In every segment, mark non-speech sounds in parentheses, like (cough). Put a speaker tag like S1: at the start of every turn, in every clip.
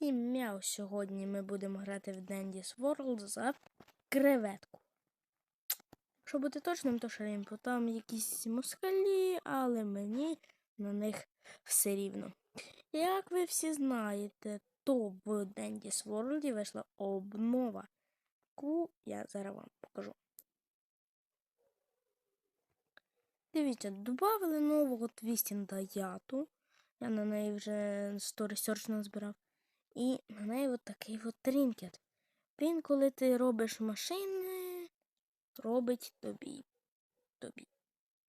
S1: Всім мяу! Сьогодні ми будемо грати в Dandy's World за креветку. Якщо бути точним, то шримпу. Там якісь москалі, але мені на них все рівно. Як ви всі знаєте, то в Dandy's World вийшла обнова, яку я зараз вам покажу. Дивіться, додали нового твістінда яту. Я на неї вже 100 ресерч назбирав. І на неї от такий от тринкет. Він, коли ти робиш машини, робить тобі. тобі.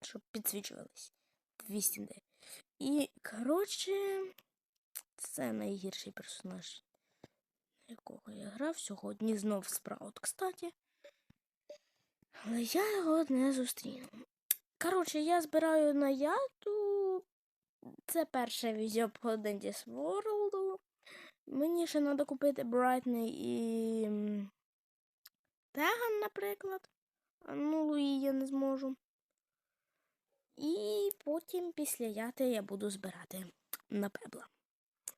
S1: Щоб підсвічувались. Твістінди. І, коротше, це найгірший персонаж, якого я грав сьогодні. Знов спраут, кстати. Але я його не зустріну. Коротше, я збираю на яту. Це перше відео по Dandy's World. Мені ще треба купити Брайтний і Теган, наприклад. Ну, Луї я не зможу. І потім після яти я буду збирати на пебла.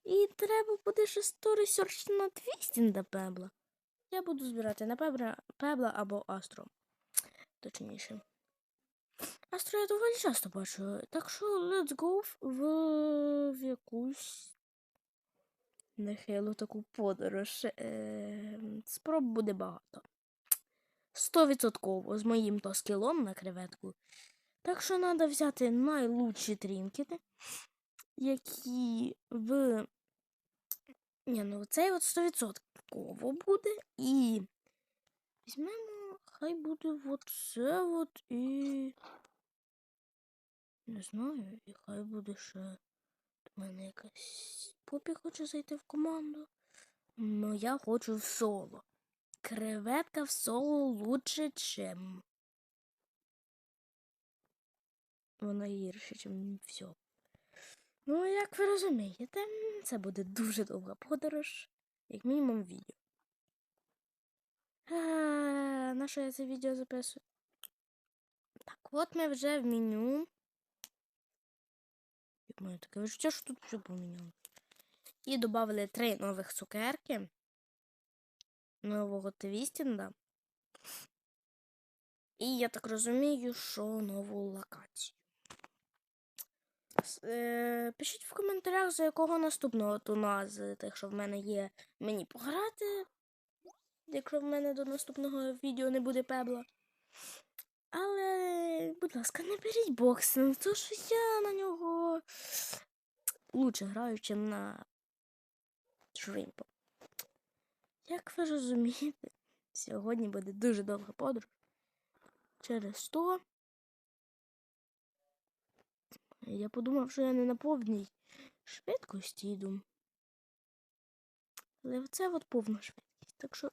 S1: І треба буде ще 100 ресерч на Твістінда пебла. Я буду збирати на пебла, пебла або Астро. Точніше. Астро я доволі часто бачу. Так що let's go в, в якусь нехилу таку подорож. Е, спроб буде багато. Стовідсотково з моїм то скілом на креветку. Так що треба взяти найлучші трінкети, які в. Ні, ну цей от стовідсотково буде. І візьмемо, хай буде от це от і. Не знаю, і хай буде ще до мене якась попі хоче зайти в команду. Ну, я хочу в соло. Креветка в соло лучше, чим. Вона гірше, чим все. Ну, як ви розумієте, це буде дуже довга подорож, як мінімум відео. А, на що я це відео записую? Так, от ми вже в меню. Як моє таке відчуття, що тут все поміняло. І додали три нових цукерки. Нового твістінда. І я так розумію, що нову локацію. Е, пишіть в коментарях, за якого наступного туна з тих, що в мене є, мені пограти. Якщо в мене до наступного відео не буде пебла. Але, будь ласка, не беріть боксинг, тому що я на нього лучше граю, ніж на шримпу. Як ви розумієте, сьогодні буде дуже довга подорож. Через то я подумав, що я не на повній швидкості йду. Але це от повна швидкість. Так що.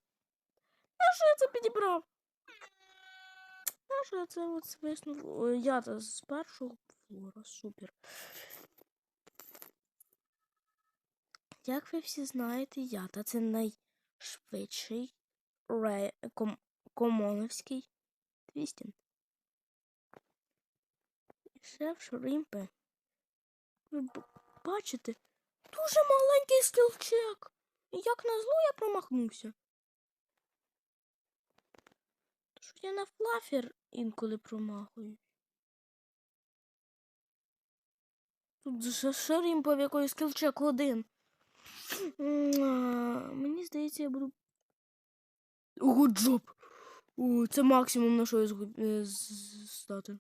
S1: А що я це підібрав? А що я це от свиснув? Я з першого флора. Супер. Як ви всі знаєте, ята це найшвидший ре... ком... комоновський твістінг. Шеф Шримпе. Ви бачите, дуже маленький скілчек. І як назло я промахнувся. Тож я на флафер інколи промахую. Тут же Шримпе, в якої скілчек один. Мені здається, я буду. Гуджоп! О, це максимум на що я е, стати.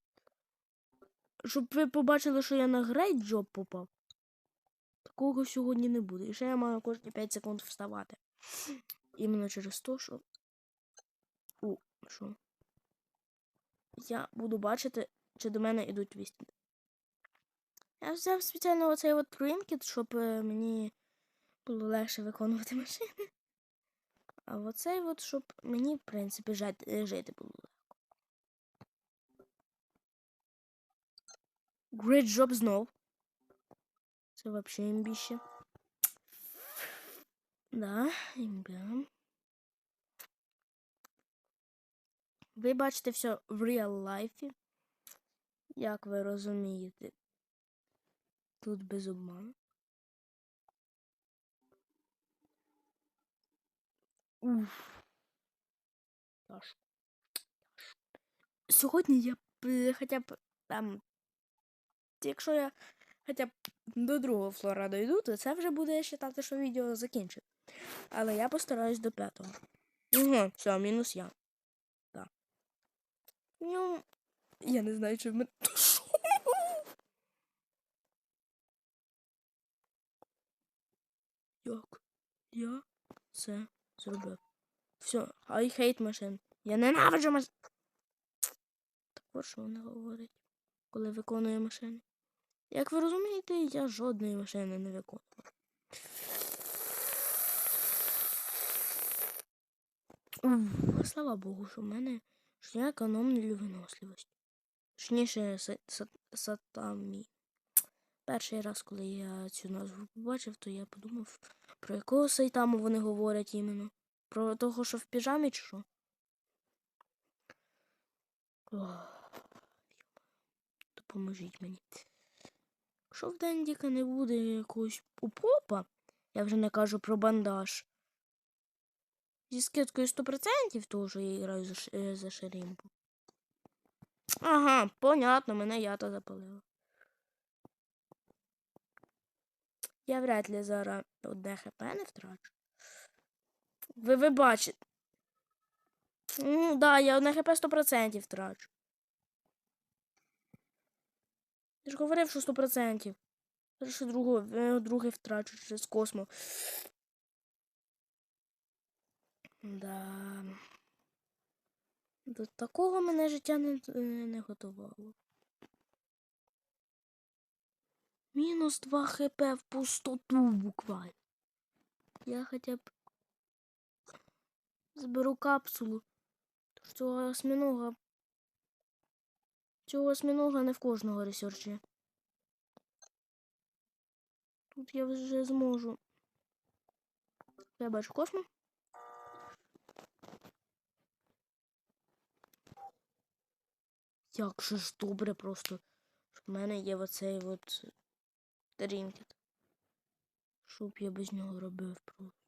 S1: Щоб ви побачили, що я на грейт джоб попав. Такого сьогодні не буде. І ще я маю кожні 5 секунд вставати. Іменно через те, що. У, що? Я буду бачити, чи до мене йдуть вісті. Я взяв спеціально оцей от тринкет, щоб е, мені було легше виконувати машини. А оцей от, щоб мені, в принципі, жити, жити було легко. Great знов. Це вообще імбіще. Да, імбя. Ви бачите все в реал лайфі. Як ви розумієте. Тут без обману. Уф. Сьогодні я б хоча б там. Якщо я хоча б до другого флора дойду, то це вже буде вважати, що відео закінчить. Але я постараюсь до п'ятого. Угу, все, мінус я. Так. Ну, я не знаю, чи в мене. (laughs) Як я це зробив? Все, I hate машин. Я ненавиджу машин. Так от що вона говорить, коли виконує машини. Як ви розумієте, я жодної машини не виконував. Уф, слава Богу, що в мене що я економлю виносливість. Точніше, са- са- сатамі. Перший раз, коли я цю назву побачив, то я подумав, про якого сайтаму вони говорять іменно. Про того, що в піжамі чи що? Допоможіть мені. Якщо в Дендіка не буде якогось упопа, я вже не кажу про бандаж. Зі скидкою 100% того, що я граю за, е, за. Ага, понятно, мене ята запалила. Я вряд ли зараз одне хп не втрачу. Ви ви бачите. Ну, да, я одне хп 100% втрачу. Я ж говорив, що 100%. Зараз ще другого, е, друге втрачу через космо. Да. До такого мене життя не, е, не готувало. Мінус 2 хп в пустоту буквально. Я хоча б зберу капсулу. Цього осьминога. Цього осьминога не в кожного ресерчі. Тут я вже зможу. Я бачу космо. Як же ж добре просто. В мене є оцей от трінкет. Що б я без нього робив просто.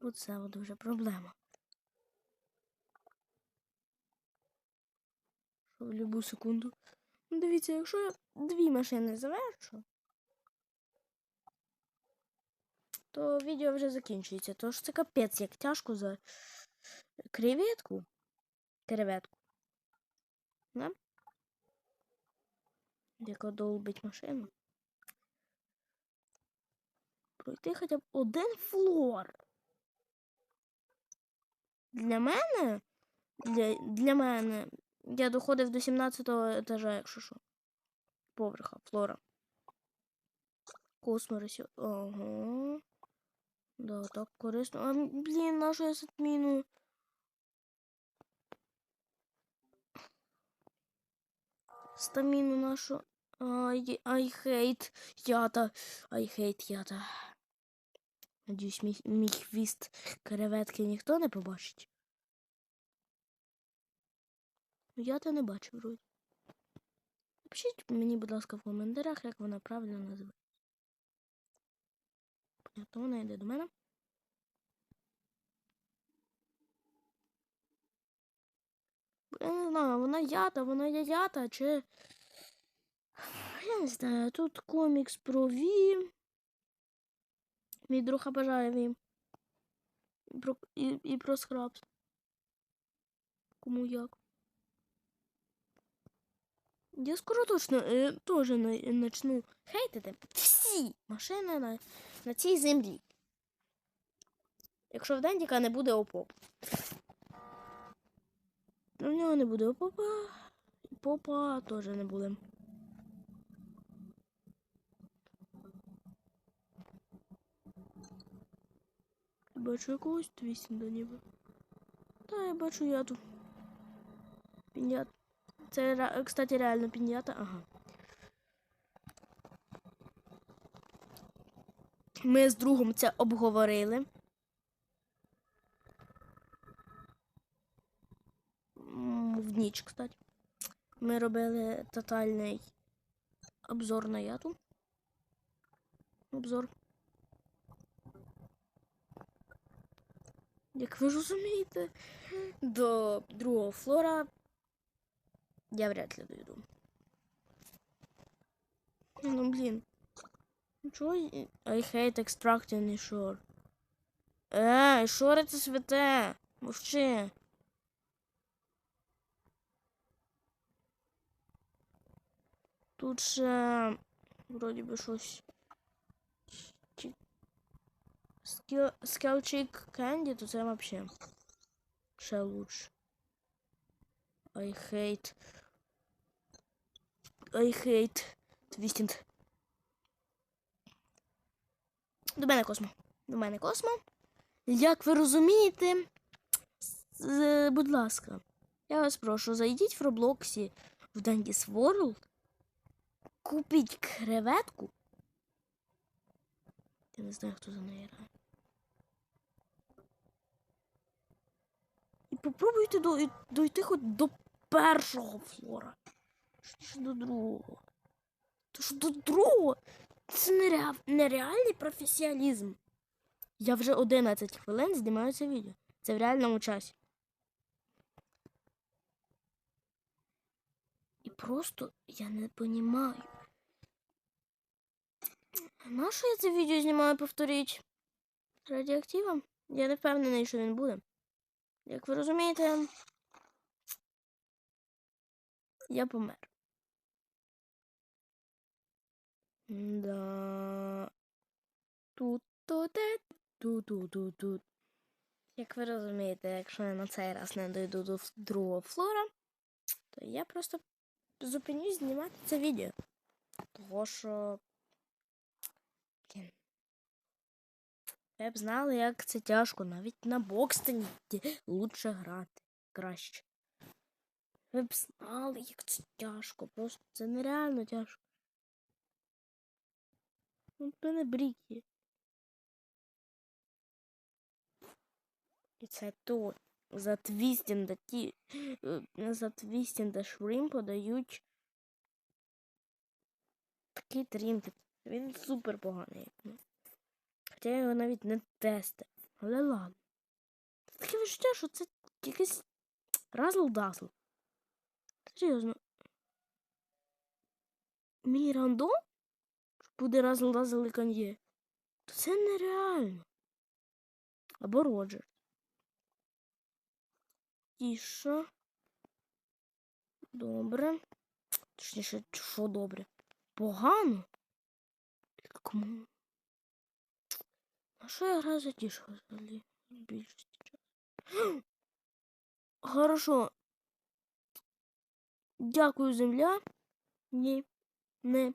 S1: Оце от вже проблема. Що в любу секунду. Ну, дивіться, якщо я дві машини завершу, то відео вже закінчується. Тож це капець, як тяжко за креветку. Креветку. Да? Яка долбить машину. Пройти хоча б один флор. Для мене. Для, для мене. Я доходив до 17-го етажа, якщо що. Поверха, флора. Косморисі. Ага. Да, так корисно. А, блін, нашу я затміну. Стаміну нашу. Ай, I hate ята. I hate ята. Надіюсь, мій, мій хвіст креветки ніхто не побачить. Ну, Я то не бачу вроді. Напишіть мені, будь ласка, в коментарях, як вона правильно називається. Понятно, вона йде до мене. Я не знаю, вона ята, вона є ята, чи. Я не знаю, тут комікс про Ві. Мій друг обожає Ві. І про, і, і про скрабс. Кому як. Я скоро точно е, теж на, начну хейтити всі машини на, на цій землі. Якщо в Дендіка не буде опоп. У нього не буде опопа. Попа теж не буде. Бачу якогось твістінга ніби. Та я бачу я тут. Пінят. Це, кстати, реально пінята. Ага. Ми з другом це обговорили. М, ніч, кстати. Ми робили тотальний обзор на яту. Обзор. Як ви розумієте, до другого флора я вряд ли дойду. Ну, блін. Чого? я- I hate extracting і shore. Е, шори це святе. Мовчи. Тут ще вроді би щось. Чи- Скіл... Скелчик Кенді, то це взагалі. Ще лучше. I hate. I hate Twisted. До мене Космо. До мене Космо. Як ви розумієте, будь ласка, я вас прошу, зайдіть в Роблоксі в Dandy's World, купіть креветку. Я не знаю, хто за неї грає. І попробуйте дойти хоч до першого флора. Що до другого? То ж до другого це нереальний професіоналізм. Я вже 11 хвилин знімаю це відео. Це в реальному часі. І просто я не розумію. На що я це відео знімаю, повторіть? З радіоактивом? Я не впевнений, що він буде. Як ви розумієте, я помер. Да. Тут то те, тут. Як ви розумієте, якщо я на цей раз не дойду до другого флора, то я просто зупинюсь знімати це відео. Того що. Блін. Ви б знали, як це тяжко, навіть на Бокстоні лучше грати. Краще. Ви б знали, як це тяжко. Просто це нереально тяжко. Ну, в мене бріки. І це тут. За твістінда ті. е, За твістінда шрим подають такий трінкет. Він супер поганий. Хоча я його навіть не тестив. Але ладно. Таке відчуття, що це якийсь разл-дазл. Серйозно. Мій рандом? Буде разл-дазл і кан'є. То це нереально. Або Роджер. Тіша. Добре. Точніше, що добре? Погано? Кому? А що я граю за тішу взагалі? В більшості часу. (gasps) Хорошо. Дякую, земля. Ні. Не.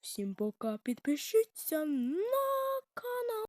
S1: Всем пока, підпишіться на канал.